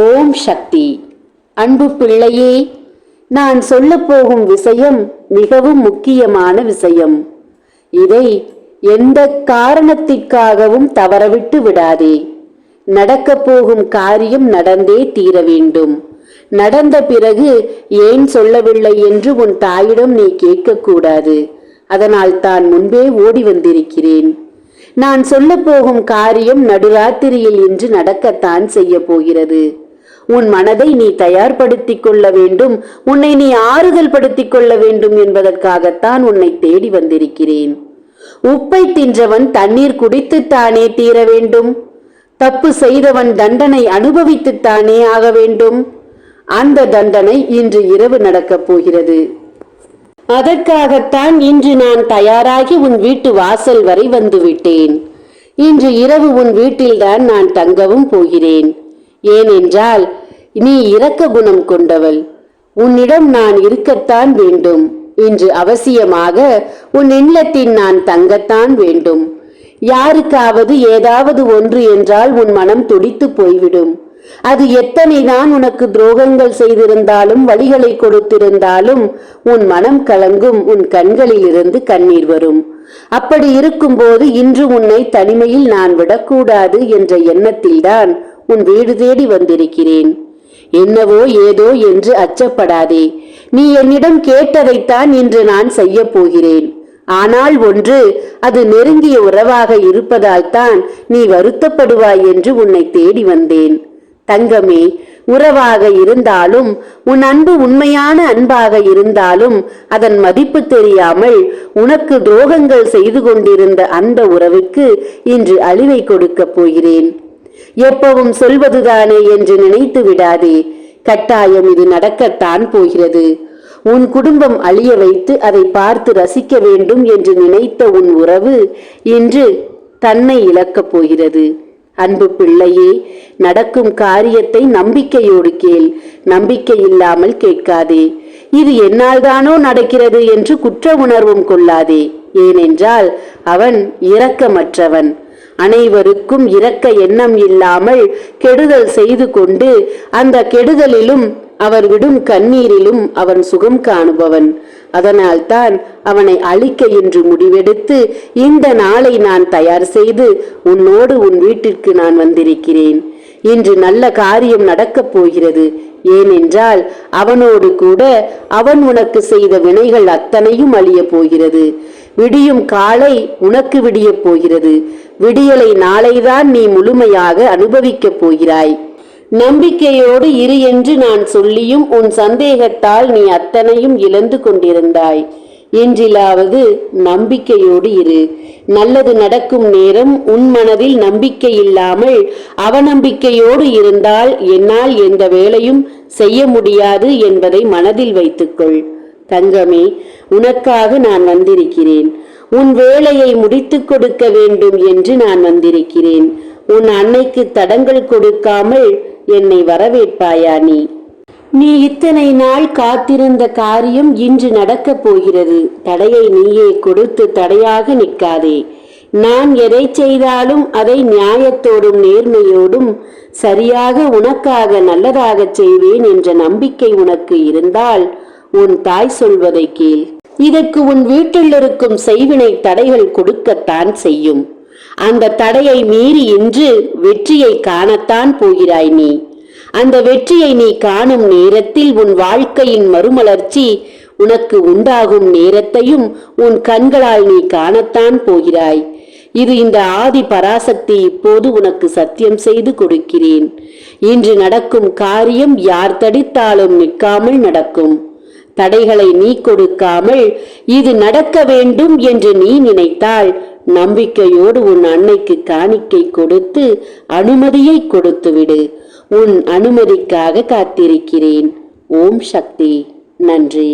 ஓம் சக்தி. அன்பு பிள்ளையே நான் சொல்லப்போகும் விஷயம் மிகவும் முக்கியமான விஷயம். இதை எந்த காரணத்திற்காகவும் தவறவிட்டு விடாதே. நடக்கப் போகும் காரியம் நடந்தே தீர வேண்டும். நடந்த பிறகு ஏன் சொல்லவில்லை என்று உன் தாயிடம் நீ கேட்கக்கூடாது அதனால் தான் முன்பே ஓடி வந்திருக்கிறேன். நான் சொல்லப்போகும் காரியம் நடுராத்திரியில் இன்று நடக்கத்தான் செய்ய போகிறது. உன் மனதை நீ தயார்படுத்திக் கொள்ள வேண்டும். உன்னை நீ ஆறுதல் படுத்திக் கொள்ள வேண்டும் என்பதற்காகத்தான் உன்னை தேடி வந்திருக்கிறேன். உப்பை தின்றவன் தண்ணீர் குடித்துத்தானே தீர வேண்டும். தப்பு செய்தவன் தண்டனை அனுபவித்துத்தானே ஆக வேண்டும். அந்த தண்டனை இன்று இரவு நடக்கப் போகிறது. அதற்காகத்தான் இன்று நான் தயாராகி உன் வீட்டு வாசல் வரை வந்துவிட்டேன். இன்று இரவு உன் வீட்டில்தான் நான் தங்கவும் போகிறேன். ஏனென்றால் நீ இரக்க குணம் கொண்டவள். உன்னிடம் நான் இருக்கத்தான் வேண்டும். இன்று அவசியமாக உன் இல்லத்தில் நான் தங்கத்தான் வேண்டும். யாருக்காவது ஏதாவது ஒன்று என்றால் உன் மனம் துடித்து போய்விடும். அது எத்தனை தான் உனக்கு துரோகங்கள் செய்திருந்தாலும் வழிகளை கொடுத்திருந்தாலும் உன் மனம் கலங்கும் உன் கண்களில் இருந்து கண்ணீர் வரும். அப்படி இருக்கும்போது இன்று உன்னை தனிமையில் நான் விடக்கூடாது என்ற எண்ணத்தில்தான் உன் வீடு தேடி வந்திருக்கிறேன். என்னவோ ஏதோ என்று அச்சப்படாதே. நீ என்னிடம் கேட்டதைத்தான் இன்று நான் செய்ய போகிறேன். ஆனால் ஒன்று அது நெருங்கிய உறவாக இருப்பதால் தான் நீ வருத்தப்படுவாய் என்று உன்னை தேடி வந்தேன். தங்கமே உறவாக இருந்தாலும் உன் அன்பு உண்மையான அன்பாக இருந்தாலும் அதன் மதிப்பு தெரியாமல் உனக்கு துரோகங்கள் செய்து கொண்டிருந்த அந்த உறவுக்கு இன்று அழிவை கொடுக்கப் போகிறேன். எப்பவும் சொல்வதுதானே என்று நினைத்து விடாதே. கட்டாயம் இது நடக்கத்தான் போகிறது. உன் குடும்பம் அழிய வைத்து அதை பார்த்து ரசிக்க வேண்டும் என்று நினைத்த உன் உறவு இன்று தன்னை இழக்கப் போகிறது. அன்பு பிள்ளையே நடக்கும் காரியத்தை நம்பிக்கையோடு கேள். நம்பிக்கை இல்லாமல் கேட்காதே. இது என்னால் தானோ நடக்கிறது என்று குற்ற உணர்வும் கொள்ளாதே. ஏனென்றால் அவன் இரக்கமற்றவன். அனைவருக்கும் இரக்க எண்ணம் இல்லாமல் கெடுதல் செய்து கொண்டு அந்த கெடுதலிலும் அவர் விடும் கண்ணீரிலும் அவன் சுகம் காணுபவன். அதனால்தான் அவனை அழிக்க என்று முடிவெடுத்து இந்த நாளை நான் தயார் செய்து உன்னோடு உன் வீட்டிற்கு நான் வந்திருக்கிறேன். இன்று நல்ல காரியம் நடக்கப் போகிறது. ஏனென்றால் அவனோடு கூட அவன் உனக்கு செய்த வினைகள் அத்தனையும் அழிய போகிறது. விடியும் காலை உனக்கு விடியப் போகிறது. விடியலை நாளைதான் நீ முழுமையாக அனுபவிக்கப் போகிறாய். நம்பிக்கையோடு இரு என்று நான் சொல்லியும் உன் சந்தேகத்தால் நீ அத்தனையும் இழந்து கொண்டிருந்தாய். என்றிலாவது நம்பிக்கையோடு இரு. நல்லது நடக்கும் நேரம் உன் மனதில் நம்பிக்கை இல்லாமல் அவநம்பிக்கையோடு இருந்தால் என்னால் எந்த வேலையும் செய்ய முடியாது என்பதை மனதில் வைத்துக்கொள். தங்கமே உனக்காக நான் வந்திருக்கிறேன். உன் வேலையை முடித்துக் கொடுக்க வேண்டும் என்று நான் வந்திருக்கிறேன். உன் அன்னைக்கு தடங்கள் கொடுக்காமல் என்னை வரவேற்பாயா நீ? நீ இத்தனை நாள் காத்திருந்த காரியம் இன்று நடக்கப் போகிறது. தடையை நீயே கொடுத்து தடையாக நிற்காதே. நான் எதை செய்தாலும் அதை நியாயத்தோடும் நேர்மையோடும் சரியாக உனக்காக நல்லதாகச் செய்வேன் என்ற நம்பிக்கை உனக்கு இருந்தால் உன் தாய் சொல்வதை கேள். இதற்கு உன் வீட்டில் இருக்கும் செய்வினை தடைகள் கொடுக்கத்தான் செய்யும். அந்த தடையை மீறி இன்று வெற்றியை காணத்தான் போகிறாய் நீ. அந்த வெற்றியை நீ காணும் நேரத்தில் உன் வாழ்க்கையின் மறுமலர்ச்சி உனக்கு உண்டாகும் நேரத்தையும் உன் கண்களால் நீ காணத்தான் போகிறாய். இது இந்த ஆதி பராசக்தி இப்போது உனக்கு சத்தியம் செய்து கொடுக்கிறேன். இன்று நடக்கும் காரியம் யார் தடித்தாலும் நிற்காமல் நடக்கும். தடைகளை நீ கொடுக்காமல் இது நடக்க வேண்டும் என்று நீ நினைத்தால் நம்பிக்கையோடு உன் அன்னைக்கு காணிக்கை கொடுத்து அனுமதியை கொடுத்துவிடு. உன் அனுமதிக்காக காத்திருக்கிறேன். ஓம் சக்தி. நன்றி.